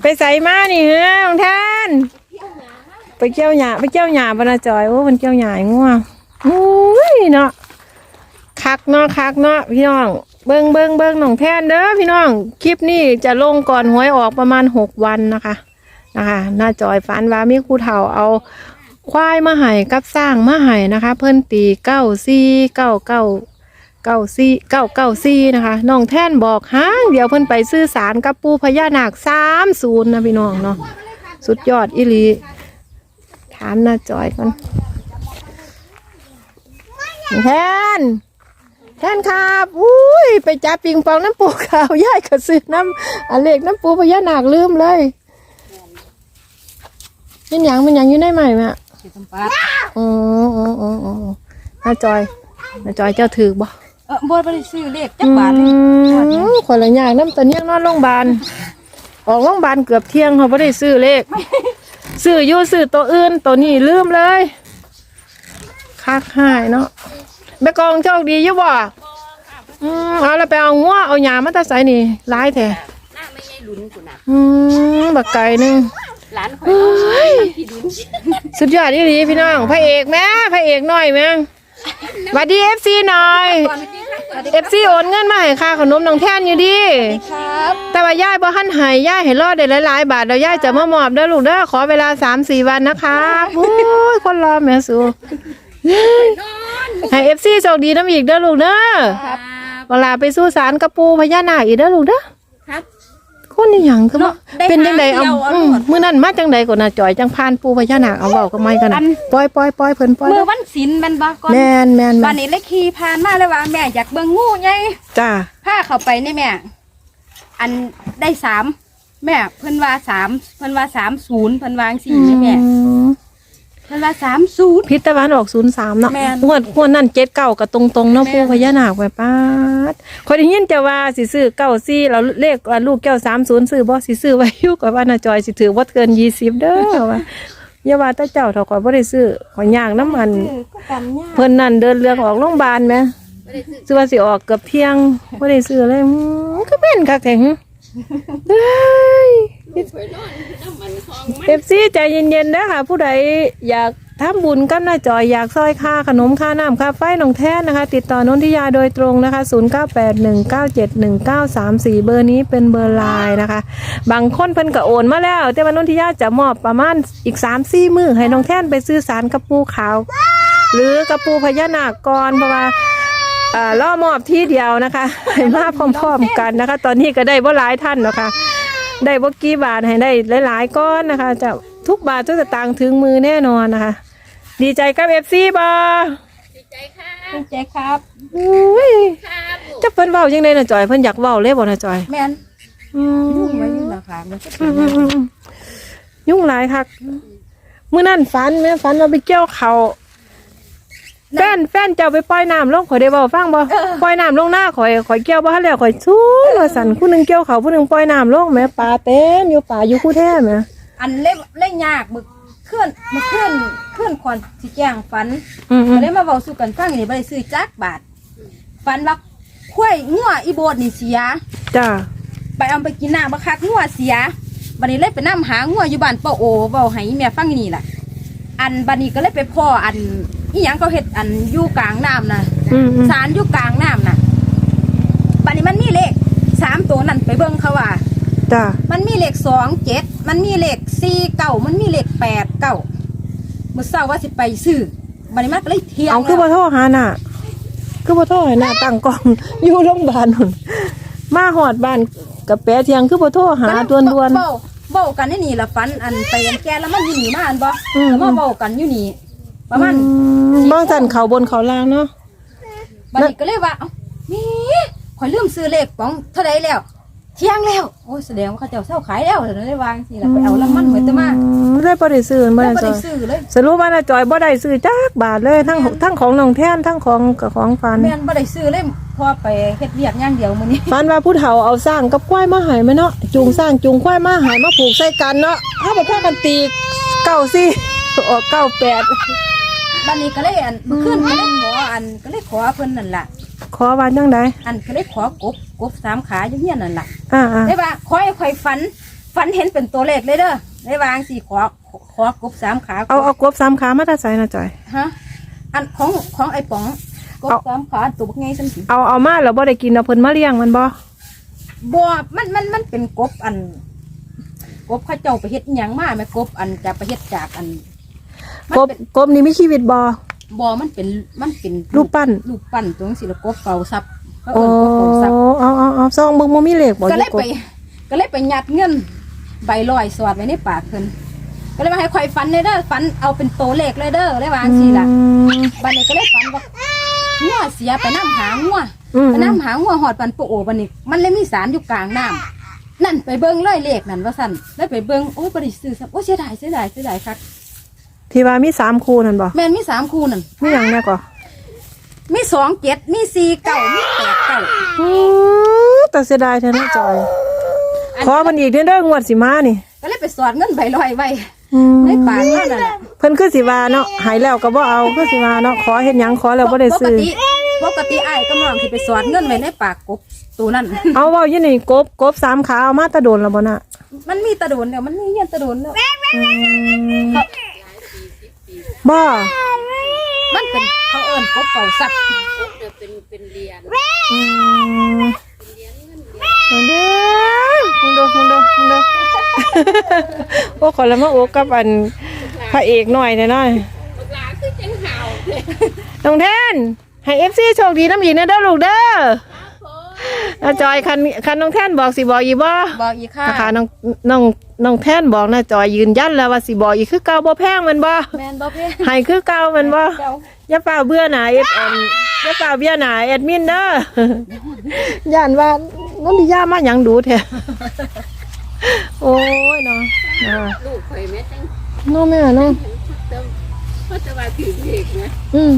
ไปใส่มานี่เฮ้ยของท่านไปเกี่ยวหญ้าไปเกี่ยวหญ้าบรรจอยโอ้มันเกี่ยวหญ้าง่วงอุ้ยเนาะคักเนาะคักเนาะพี่น้อง เบิ้งเบิ้งเบิ้งน้องแทนเด้อพี่น้อง คลิปนี้จะลงก่อนหวยออกประมาณหกวันนะคะนะคะหน้าจอยฝันว่ามีครูเฒ่าเอาควายมาให้กับสร้างมาให้นะคะ เพิ่นตีเก้าซี่เก้าเก้า เก้าซี่เก้าเก้าซี่นะคะน้องแท่นบอกห้างเดี๋ยวเพิ่นไปซื้อสารกับปูพญานาคสามศูนย์นะพี่น้องเนาะสุดยอดอิลีถามหน้าจอยก่อนน้องแท่นแท่นครับอุ้ยไปจับปิงปองน้ำปูขาวย่ายกระซื้อน้ำอันเล็กน้ำปูพญานาคลืมเลยเป็นหยังเป็นหยังอยู่ในใหม่ไหมอะสิสัมปัสอ๋ออ๋ออ๋ออ๋อหน้าจอยหน้าจอยเจ้าถือบ่ เออบ่บ่ได้ซื้อเลขจักบาทเลยอืมคนละอย่างน้ำตอนเนี้ยงนอนโรงพยาบาล ออกโรงพยาบาลเกือบเที่ยงเขาไม่ได้ซื้อเลข ซื้ออยู่ซื้อตัวอื่นตัวนี้ลืมเลยคักหายเนาะแม่กองโชคดีอยู่บ่อืมเอาแล้วไปเอางัวเอาหยามาตาใส่นี่ร้ายแท้หน้าไม่ใช่ลุ้นกูน่ะอืมบักไก่หนึง หลานข่อยเอาพี่ลุ้นสุดยอดดีพี่น้องพระเอกแม่พระเอกหน่อยแม่ สวัสดีเอฟซีหน่อยก่อนพี่ครับเอฟซีโอนเงินมาให้ค่าขนมน้องแท่นอยู่ดีครับแต่ว่าย่ายบ่หันใหายย่ายให้รอดได้หลายๆบาทเดี๋ยวย่ายจะมามอบเด้อลูกเด้อขอเวลาสามสี่วันนะครับโอ้ยคนรอแม่สูให้เอฟซีโชคดีน้ำอีกเด้อลูกเด้อครับ เวลาไปสู้สารกระปูพญานาคอีกเด้อลูกเด้อครับ คนนี่หยังคือว่าเนาะได้เป็นจังใดเอาหาเดียวเอาอืมหมด มื้อนั้นมาจังใดก่อนน่ะจ่อยจังพานปูพญานาคเอาเว้าก็ไม่กันอัน่ะนปล่อยปล่อยปล่อยเพิ่นปล่อยเมื่เด้ออวันศิลป์แมันบ่ก่อนแม่นแม่นวัแม่นนนี้เลยขี่ผ่านมาเลยว่าแม่อยากเบิ่งงูไงจ้าพาเข้าไปนี่แม่ อันได้สามแม่เพิ่นว่าสามเพิ่นว่าสามศูนย์เพิ่นวาจั่งสี่นี่แม่อืม เพิ่นว่าสามศูนย์ พิษตะวันออกศูนย์สามเนาะแม่น งวดงวดนั่นเจ็ดเก้ากับตรงตรงๆเนาะแม่นปูพญานาคไว้ป้าดคอยได้ยินจะว่าสิซื้อเก้าซี่เราเลขว่าลูกแก้วสามศูนย์ซื้อบ่สิซื้อไว้อยู่กับว่านาจอยสิถือว่าเกินยี่สิบเด้อว่าอย่าว่าแต่เจ้าเถอะขอยบ่ได้ซื้อขอยย่างน้ำมัน ก็กันยากเพิ่นนั่นเดินเรื่องออกโรงพยาบาลไหมซื้อว่าสิออกเกือบเที่ยงบ่ได้ซื้อเลยอืมก็เป็นคักแท้หึเฮ้ย เอฟซีใจเย็นๆนะค่ะผู้ใดอยากทำบุญกับหน้าจอยอยากซอยค่าขนมค่าน้ำค่าไฟน้องแท้นนะคะ ติดต่อนนทิยาโดยตรงนะคะ 0981971934 เบอร์นี้เป็นเบอร์ไลน์นะคะ บางคนเพิ่นก็โอนมาแล้ว แต่ว่านนทิยาจะมอบประมาณอีก3-4มือให้น้องแท่นไปซื้อสารกระปูขาว หรือกระปูพญานาคกรเพราะว่าอ่าล่อมอบที่เดียวนะคะให้มาพร้อมๆกันนะคะ ตอนนี้ก็ได้บ่หลายท่านเนาะคะ ได้บ่กี่บาทให้ได้หลาย ๆก้อนนะคะ จะทุกบาททุกสตางค์ถึงมือแน่นอนนะคะ ดีใจกับเอฟซีบอดีใจครับอุ้ยจะเพิ่นเว้าจังไดน่ะจอยเพิ่นอยากเว้าเลยบ่น่ะจอยแม่นอืมยุ่งไว้อยู่นะคะมันก็อืมอืมอืมยุ่งหลายคักมื้อนั้นฝันแม่ฝันว่าไปเกี่ยวเขาว แฟนแฟนเจ้าไปปล่อยน้ำลงข่อยได้เว้าฟังบ่ปล่อยน้ำลงหน้าข่อยข่อยเกี่ยวบ่ทันแล้วข่อยสู้ว่าสั่นผู้หนึงเกี่ยวเขาวผู้หนึงปล่อยน้ำลงแม่ปลาเต็มอยู่ป่าอยู่คู่แท้แม่อันเล่เล่ยากมึกเคลื่อนมาเคลื่อนเคลื่อนคอนสิแจ้งฝันอืมอืก็มเลยมาเว้าสู่กันฟังนี่บ่ได้ซื้อจักบาทฝันว่าข้วยงัวอีโบดนี่เสีย จ้าไปเอาไปกินน้ำบักคักงัวเสียบัดนี้เลยไปนํหางัวอยู่บ้านป้าโอเว้าให้แม่ฟังนี่ล่ะอันบัดนี้ก็เลยไปพ่ออัน อีหยังเขาเฮ็ดอันอยู่กลางน้ำน่ะอืมอืมสารอยู่กลางน้ำน่ะบัดนี้มันมีเลขสามตัวนั่นไปเบิ่งเขาว่า จ้ามันมีเลขสองเจ็ดมันมีเลขสี่เก้ามันมีเลขแปดเก้าเมื่อเช้าว่าสิไปซื้อบัดนี้มันก็เลยเที่ยงเอาคือบ่แล้วโทรหาน่ะคือบ่โทรหาน่ะตั้งกล้อง อยู่โรงพยาบาลนู่นมาหอดบ้านกับแปะเที่ยงคือบ่โทรหาด่วนด่วน เบ้าเบ้ากันนี่นี่ละฟันอันไปอันแกแล้วมันอยู่นี่มาอันบ่อืม แล้วมาเบ้ากันอยู่นี่ ประมาณบ้างสันเขาบนเขาล่างเนาะบัดนี้ก็เลยว่าเอ้านี่ข่อยลืมซื้อเลขป๋องเท่าไรแล้ว เที่ยงแล้ว โอ้ยแสดงว่าเขาเจ้าเศร้าขายแล้วเลยวางสิละไปเอาละมันเหมือนจะมาอืมได้บ่ได้ซื้อบ่แล้วได้บ่ซื้ได้อซื้อเลยสรุปว่าน่ะจอยบ่ได้ซื้อจักบาทเลยทั้งทั้งของน้องแท่นทั้งของกับของฟันแม่นบ่ได้ซื้อเลยพอไปเฮ็ดเวียกอย่างเดียวมื้อนี้ฟันว่าผู้เฒ่าเอาสร้างกับควายมาใหายไหมเนาะจูงสร้างจูงควายมาใหายมาผูกใส่กันเนาะถ้าบ่พากันตีเก้าสิออกเก้าแปด บัดนี้ก็เลยอันเมื่อคืนก็เลยขออันก็เลยขอเพิ่นนั่นล่ะ ขอวานจังไดอันก็เลยขอกบกบสามขาอยู่เฮียนนั่นล่ะอ่าอ่าได้ว่าขอให้ข่อยฝันฝันเห็นเป็นตัวเลขเลยเด้อได้วางสิขอขอขอกบสามขาเอาเอากบสามขามาแตาใส่นะจอยฮะอันของของไอ้ป๋องกบเอาสามขาตัวบักไงสันสิเอาเอามาแล้วบ่ได้กินเอาเพิ่นมาเลี้ยงมันบ่บัวมันมันมันเป็นกบอันกบเข้าเจ้าไปเฮ็ดอิหยังมาแม่กบอันจะไปเฮ็ดจากอันมัน กบเป็นกบนี่มีชีวิตบ่บัวมันเป็นมันเป็นรูปปั้นรูปปั้นตัวจังสิละกบเฝ้าทรัพย์เขาโอ้เอิ้นกบเฝ้าทรัพย์เอาเอาเอาซองเบิ่งบ่มีเลขบ่ก็เลยอยู่ไป ก็เลยไปยัดเงินใบลอยสอดไว้ในปากเพิ่นก็เลยมาให้ข่อยฟันเลยเด้อฟันเอาเป็นโตวเลขเลยเด้อเลยวาจังสิล่ะอืมบันนี้ก็เลยฝันว่างัวเสียไปน้ำหางัวอืมไปน้ำหางัวหอดปันโปโอบันนี้มันเลยมีสารอยู่กลางน้ำนั่นไปเบิ้งเลยเลขนั่นว่าสั่นแล้วไปเบิ้งโอ้ยบริซื้อซับโอ้ยเสียดายเสียดายเสียดายครับ ที่ว่ามีสามคู่นั่นบ่แม่นมีสามคู่นั่นมีหยังแน่ก่อมีสองเจ็ดมีสี่เก้ามีแปดเก้าอือแต่เสียดายแท้นะจอย อันขอมันอีกเด้อเด้องวดสิมานี่ก็เลยไปสอดเงินใบลอยไว้อืมในปากนั่นน่ะเพิ่นคือสิว่าเนาะหายแล้วก็บ่เอาคือสิว่าเนาะขอเฮ็ดหยังขอแล้วบ่ได้ปกซื้อติปกติอ้ายกำลังที่ไปสอดเงินไว้ในปากกบตัวนั้นเอาเว้าอยู่นี่กบกบสามขาเอามาแตะโดนแล้วบ่น่ะมันมีตะโดนเดี๋ยวมันมีเงี้ยตะโดนแล้ว บ่มันเป็นเขาเอิ้นกบเฝ้าทรัพย์อืมเอาเด้อมึงดูมึงดูมึงดูโอ้ขอละมาโอ้กับอันพระเอกหน่อยแน่น้อยน้องแทนให้ FC โชคดีน้ำอีกนะเด้อลูกเด้อ น้าจอยคันคันน้องแทนบอกสิบอกอีบ่บอกอีกค่ะนะคะน้องน้องน้องแทนบอกนะจอยยืนยันแล้วว่าสิบอกอีกคือเก่าบ่แพงแมันบ่แมนบอกเพื่อนให้คือเก่าแมันบ่เจ้าอย่าเปล่าเบื่อหน่ายเอ็ดอันอย่าเปล่าเบื่อหน่ายแอดมินเด้อย่านว่าน้องดิยามาหยังดูแท้โอ้ยเนาะอ่าลูกข่อยแม่ตั้งเน้องแม่เนาะเติมเพราะจะว่าถือเด็กนะอืม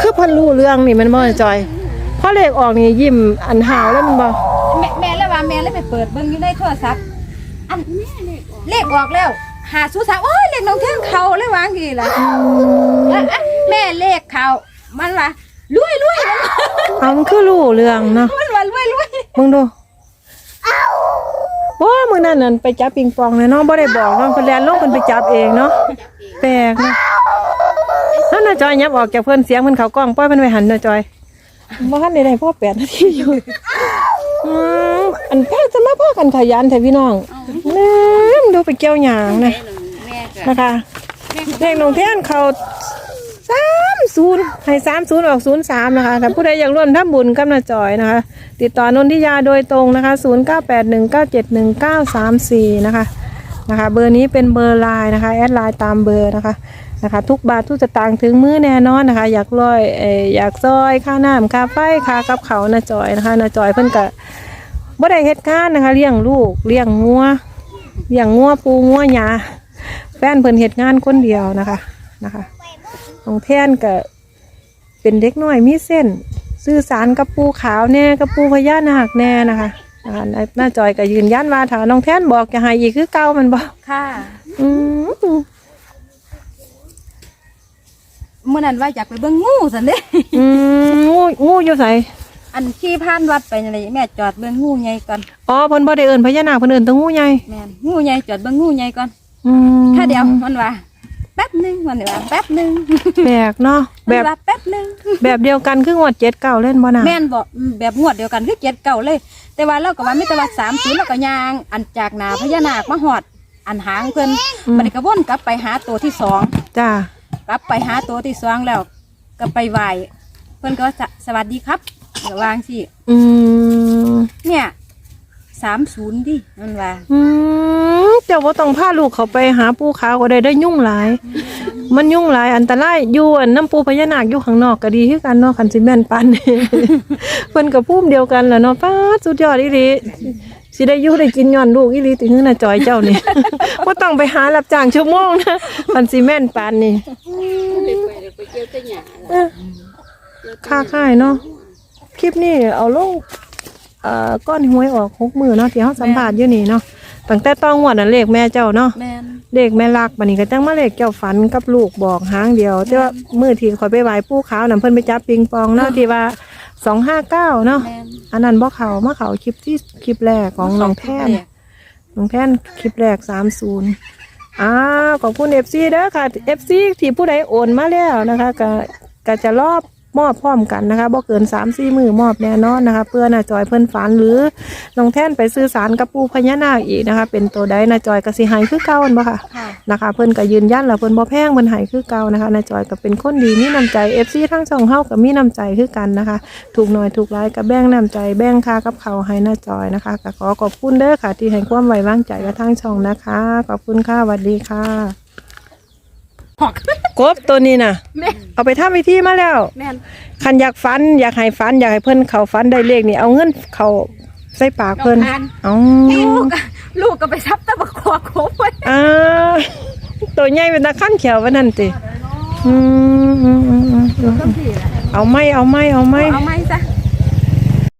คือเพันรู้เรื่องนี่แมันบ่จอย พอเลขออกนี่ยิ้มอันหาวแล้วแมันบ่แม่แม่แล้วว่าแม่เลยไปเปิดเบิ่งอยู่ในโทรศัพท์อันแม่เด็กออกเลขออกแล้วหาสู้สาวโอ้ยเลขน้องเท่งเขาเลยวางกี่ล่ะแล้วอะแม่เลขเขามันว่ารวยรวยเอามันคือรู้เรื่องเนาะมันว่ารวยรวยมึงดูว้ามึงนั่นนั่นไปจับปิงปองเลยเนาะบ่ได้บอกเนาะเพิ่นแลนลงเพิ่นไปจับเองเนาะแปลกเนาะนั่นน่ะจอยยับออกจากเพิ่นเสียงเพิ่นเขากล้องปล่อยเพิ่นไปหันน่ะจอย บ่ทันได้ได้พ่อแปดนาทีอยู่อืมอันแพ้จะมาพ่อกันขยันแท้พี่น้องแม่มดูไปเกี่ยวหยางนะแม่ก็นะคะเลขน้องแท่นเขาสามศูนย์ให้สามศูนย์ออกศูนย์สามนะคะถ้าผู้ใดอยากร่วมทำบุญกับนาจอยนะคะ ติดต่อนนทิยาโดยตรงนะคะศูนย์เก้าแปดหนึ่งเก้าเจ็ดหนึ่งเก้าสามสี่นะคะนะคะ เบอร์นี้เป็นเบอร์ไลน์นะคะ แอดไลน์ตามเบอร์นะคะ นะคะ ทุกบาททุกสตางค์ถึงมือแน่นอนนะคะ อยากร้อยเอออยากซอยค่าน้ำค่าไฟค่ากับเขาวนาจอยนะคะนาจอยเพิ่นกะบ่ได้เฮ็ดงานนะคะเลี้ยงลูกเลี้ยงงัวเลี้ยงงัวปูงัวหยาแฟนเพิ่นเฮ็ดงานคนเดียวนะคะนะคะของแท่นก็เป็นเด็กน้อยมีเส้น สื่อสารกับปูขาวแน่กับปูพญานาคแน่นะคะอ่าหน้าจอยก็ยืนยันว่าถ้าน้องแท่นบอกจะให้อีกคือเก่ามันบอกค่ะ อืม เมื่อนั้นว่าอยากไปเบิ่งงูสันเด้ อืมงูงูอยู่ไสอันขี่ผ่านวัดไปนั่นแหละแม่จอดเบิ่งงูใหญ่ก่อนอ๋อเพิ่นบ่ได้เอิ้นพญานาคเพิ่นเอิ้นแตงูใหญ่แม่นงูใหญ่จอดเบิ่งงูใหญ่ก่อนอืมถ้าเดียวมันว่าแป๊บหนึงมันว่าแป๊บหนึงแปลกเนาะมัแบนบว่าแป๊บหนึง แบบเดียวกันคืองวด7 9เล่นบ่น่ะแม่นบอกแบบงวดเดียวกันคือเจ็ดเก่าเลย แต่ว่าเราก็ว่ามีแต่ว่าสามศูนย์แล้วก็ยางอันจากหนาพญานาคมาหอด อันหางเพิ่นมันก็วนกลับไปหาตัวที่สองจ้า กลับไปหาตัวที่สองแล้ว ก็ไปไหวเพิ่นก็ว่าสสวัสดีครับเดี๋ยววางสิอืมเนี่ยสามศูนย์ดิมันว่าอืมเจ้าบ่ต้องพาลูกเขาไปหาปูขาวก็ได้ได้ยุ่งหลาย มันยุ่งหลายอันตรายอยู่อันน้ำปูพญานาคอยู่ข้างนอกก็ดีคือกันเนาะคันสิแม่นปัน เพิ่นกับพุ่มเดียวกันแหละเนาะป้าดสุดยอดอีหลี สิได้อยู่ได้กินย้อนลูกอีหลีถึงน่ะจอยเจ้านี่ บ่ต้องไปหารับจ้างชั่วโมงนะคันสิแม่นปานนี่ไปไปไปเกี่ยวแตะหยาเอ้อค่าค่ายเนาะคลิปนี้เอาลงเอ่อก้อนหวยออกหกมือเนาะที่เฮาสัมภาษณ์อยู่นี่เนาะตั้งแต่ต้องงวดนั้นเลขแม่เจ้าเนาะ แม่น เลขแม่ลักบันนี้ก็จังมาเลขเจ้าฝันกับลูกบอกหางเดียว แต่ว่ามือที่คอยไปไหว้ปู่ขาวนั่นเพิ่นไปจับปิงปองเนาะที่ว่า สองห้าเก้าเนาะ แม่นอันนั้นบ่เขามาเขาคลิปที่คลิปแรกของน้องแท่น น้องแท่นคลิปแรกสามศูนย์อ้าวขอบคุณเอฟซีเด้อค่ะเอฟซีที่ผู้ใดโอนมาแล้วนะคะก็ก็จะรอบมอบพร้อมกันนะคะบ่เกินสามสี่มือมอบแน่นอนนะคะ เพื่อนาจอยเพิ่นฝันหรือน้องแท่นไปซื้อสารกับปูพญานาคอีกนะคะ เป็นตัวใดนาจอยก็สิใหายคือเก่าหั่นบ่ค่ะ ค่ะ นะคะ เพิ่นก็ยืนยันแล้วเพิ่นบ่แพงเพิ่นให้คือเก่านะคะนายจอยก็เป็นคนดีมีน้ำใจ FC ทั้งสองเฮาก็มีน้ำใจคือกันนะคะ ถูกหน่อยถูกหลายก็แบ่งน้ำใจแบ่งค่ากับเขาวให้นาจอยนะคะก็ขอขอบคุณเด้อค่ะ ที่ให้ความไว้วางใจกับทางช่องนะคะ ขอบคุณค่ะสวัสดีค่ะหอกกบตัวนี้น่ะ แม่เอาไปทำพิธีมาแล้ว แม่น คันอยากฝันอยากให้ฝันอยากให้เพิ่นเขาฝันได้เลขนี่เอาเงินเขา ใส่ปากเพิ่นน้องทานเอาลูกอะลูกก็ไปซับตะบักคอโคไว้อ่าตัวใหญ่เป็นตะขั้นเขียววันนั้นติอืมอืมอืมอืมก็ผิดเอาไหม่เอาไหม่เอาไหม่เอาไหมซะ